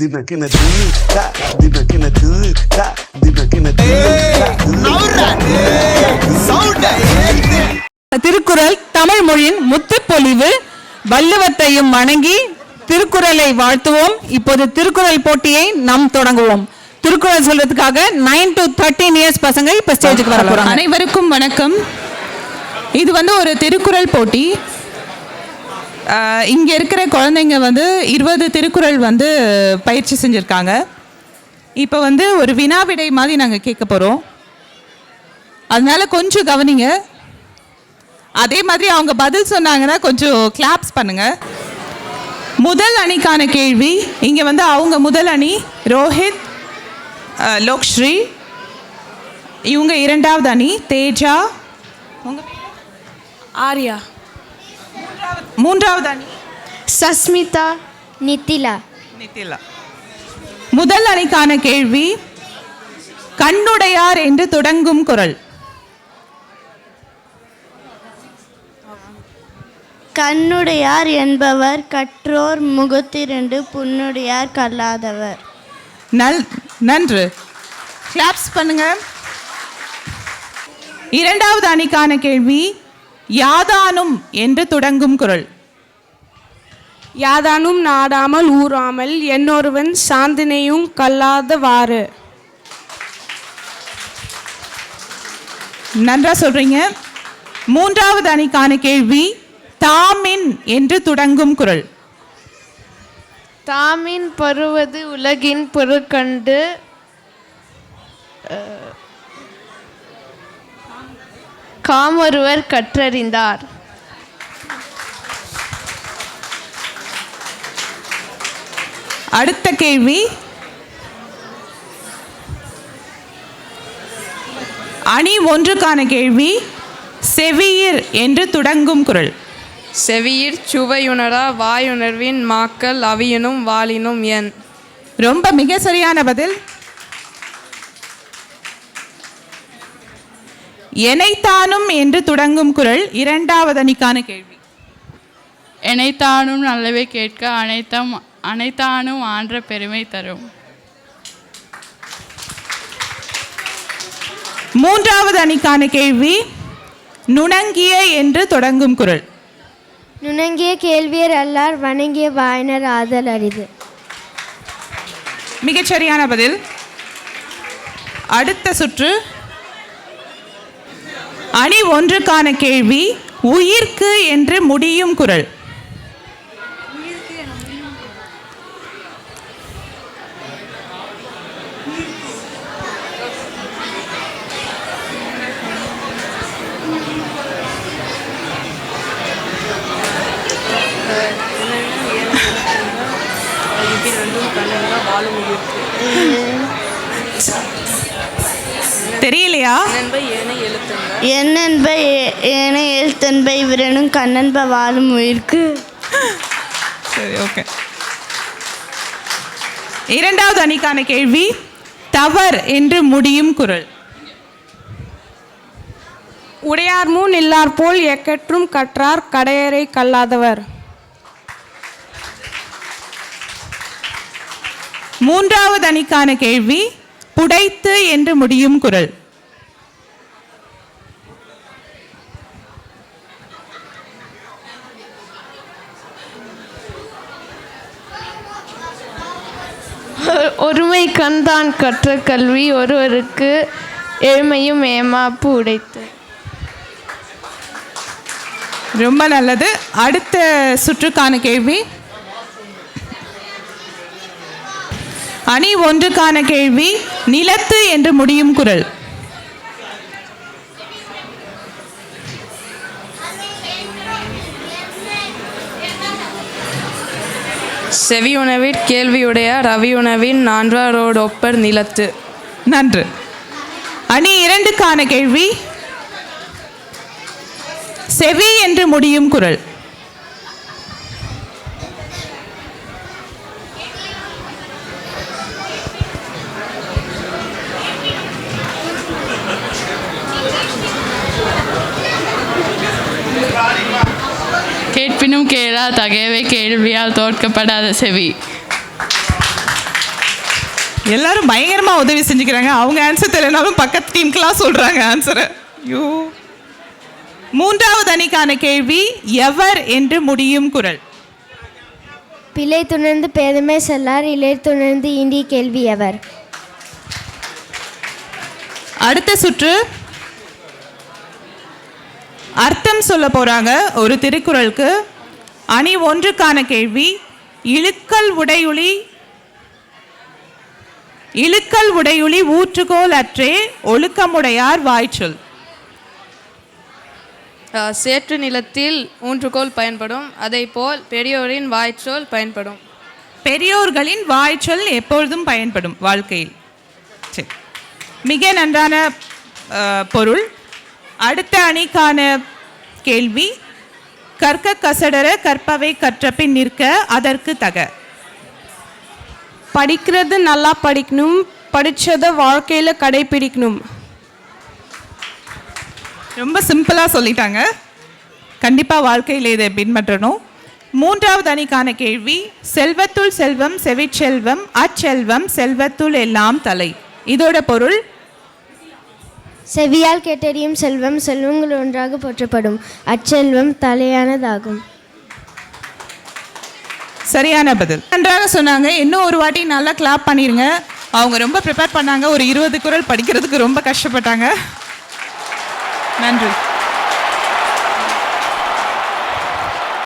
தினக்கின தூ தா தினக்கின தூ தா தினக்கின தூ திருக்குறள் தமிழ் மொழியின் முத்துப்பொலிவு வள்ளுவத்தையும் வணங்கி திருக்குறளை வாழ்த்துவோம். இப்போது திருக்குறள் போட்டியை நாம் தொடங்குவோம். திருக்குறள் சொல்றதுக்காக நைன் டு தேர்ட்டீன் இயர்ஸ் பசங்க இப்ப ஸ்டேஜுக்கு வர போறாங்க. அனைவருக்கும் வணக்கம். இது வந்து ஒரு திருக்குறள் போட்டி. இங்கே இருக்கிற குழந்தைங்க வந்து இருபது திருக்குறள் வந்து பயிற்சி செஞ்சுருக்காங்க. இப்போ வந்து ஒரு வினாவிடை மாதிரி நாங்கள் கேட்க போகிறோம் அதனால கொஞ்சம் கவனிங்க. அதே மாதிரி அவங்க பதில் சொன்னாங்கன்னா கொஞ்சம் கிளாப்ஸ் பண்ணுங்க. முதல் அணிக்கான கேள்வி இங்கே வந்து அவங்க முதல் அணி ரோஹித் லோக்ஸ்ரீ இவங்க இரண்டாவது அணி தேஜா. உங்கள் ஆர்யா. மூன்றாவது அணி. சஸ்மிதா நித்திலா. நித்திலா. முதல் அணிக்கான கேள்வி கண்ணுடையார் என்று தொடங்கும் குரல். கண்ணுடையார் என்பவர் கற்றோர் முகத்திரண்டு புண்ணுடையார் கல்லாதவர். நல் நன்று. கிளாப்ஸ் பண்ணுங்க. இரண்டாவது அணிக்கான கேள்வி யாதானும் என்று தொடங்கும் குரல். யாதானும் நாடாமல் ஊறாமல் என்னொருவன் சாந்தினையும் கல்லாதவாறு. நன்றா சொல்றீங்க. மூன்றாவது அணிக்கான கேள்வி தாமின் என்று தொடங்கும் குரல். தாமின் பருவது உலகின் பொருட்கண்டு காமொருவர் கற்றறிந்தார். அடுத்த கேள்வி. அணி ஒன்றுக்கான கேள்வி. செவியிர் என்று தொடங்கும் குரல். செவியிற் சுவையுணரா வாயுணர்வின் மாக்கள் அவியனும் வாளினும் என். ரொம்ப மிக சரியான பதில். எனைத்தானும் என்று தொடங்கும் குரல் இரண்டாவது அணிக்கான கேள்வி. எனைத்தானும் நல்லவை கேட்க அனைத்தம் அனைத்தானும் ஆன்ற பெருமை தரும். மூன்றாவது அணிக்கான கேள்வி நுணங்கிய என்று தொடங்கும் குரல். நுணங்கிய கேள்வியர் அல்லார் வணங்கிய வாயினர் ஆதல் அரிது. மிகச்சரியான பதில். அடுத்த சுற்று அணி ஒன்றுக்கான கேள்வி உயிர்க்கு என்று முடியும் குரல். தெரியலையா என்னென்ப ஏன எழுத்தன்ப இவரனும் கண்ணன்ப வாழும் உயிர்க்கு. சரி ஓகே இரண்டாவது அணிக்கான கேள்வி தவர் என்று முடியும் குரல். உடையார் முன் இல்லார் போல் எக்கற்றும் கற்றார் கடையரை கல்லாதவர். மூன்றாவது அணிக்கான கேள்வி புடைத்து என்று முடியும் குரல். ஒருமை கண்தான் கற்ற கல்வி ஒருவருக்கு எழுமையும் ஏமாப்பு உடைத்து. ரொம்ப நல்லது. அடுத்த சுற்றுக்கான கேள்வி. அணி ஒன்றுக்கான கேள்வி நிலத்து என்று முடியும் குரல். செவியுணவிற் கேள்வியுடையார் ரவியுணவின் நான்காரோடொப்பர் நிலத்து. நன்று. அணி இரண்டுக்கான கேள்வி. செவி என்று முடியும் குரல். கேளா தகையவை கேள்வியால் தோற்கப்படாத செவி எல்லாரும் பயங்கரமா உதவி செஞ்சுக்கிறாங்க. அவங்க ஆன்சர் தெரியலனாலும் பக்கத்து டீமுக்கெல்லாம் சொல்றாங்க ஆன்சரை ஐயோ. மூன்றாவது அணிக்கான கேள்வி எவர் என்று முடியும் குரல். பிழை துணர்ந்து பேதமே செல்லார் இலை துணர்ந்து இந்தி கேள்வி எவர்? அடுத்த சுற்று. அர்த்தம் சொல்ல போறாங்க ஒரு திருக்குறளுக்கு. அணி ஒன்றுக்கான கேள்வி இழுக்கல் உடையுளி இழுக்கல் உடையுளி ஊற்றுகோல் அற்றே ஒழுக்கமுடையார் வாய்ச்சொல். சேற்று நிலத்தில் ஊன்றுகோல் பயன்படும் அதைப்போல் பெரியோரின் வாய்ச்சொல் பயன்படும். பெரியோர்களின் வாய்ச்சொல் எப்பொழுதும் பயன்படும் வாழ்க்கையில். சரி. மிக நன்றான பொருள். அடுத்த அணிக்கான கேள்வி கற்க கசடர கற்பவை கற்றபின் நிற்க அதற்கு தக. படிக்கிறது நல்லா படிக்கணும் படித்ததை வாழ்க்கையில் கடைப்பிடிக்கணும் ரொம்ப சிம்பிளாக சொல்லிட்டாங்க. கண்டிப்பாக வாழ்க்கையில் இதை பின்பற்றணும். மூன்றாவது அணிக்கான கேள்வி செல்வத்துள் செல்வம் செவிச்செல்வம் அச்செல்வம் செல்வத்துள் எல்லாம் தலை. இதோட பொருள் செவியால் கேட்டறியும் செல்வம் செல்வங்கள் ஒன்றாக போற்றப்படும். அச்செல்வம் தலையானதாகும். சரியான பதில். நன்றாக சொன்னாங்க. இன்னும் ஒரு வாட்டி நல்லா கிளாப் பண்ணிருங்க. அவங்க ரொம்ப ப்ரிப்பேர் பண்ணாங்க. ஒரு இருபது குரல் படிக்கிறதுக்கு ரொம்ப கஷ்டப்பட்டாங்க. நன்றி.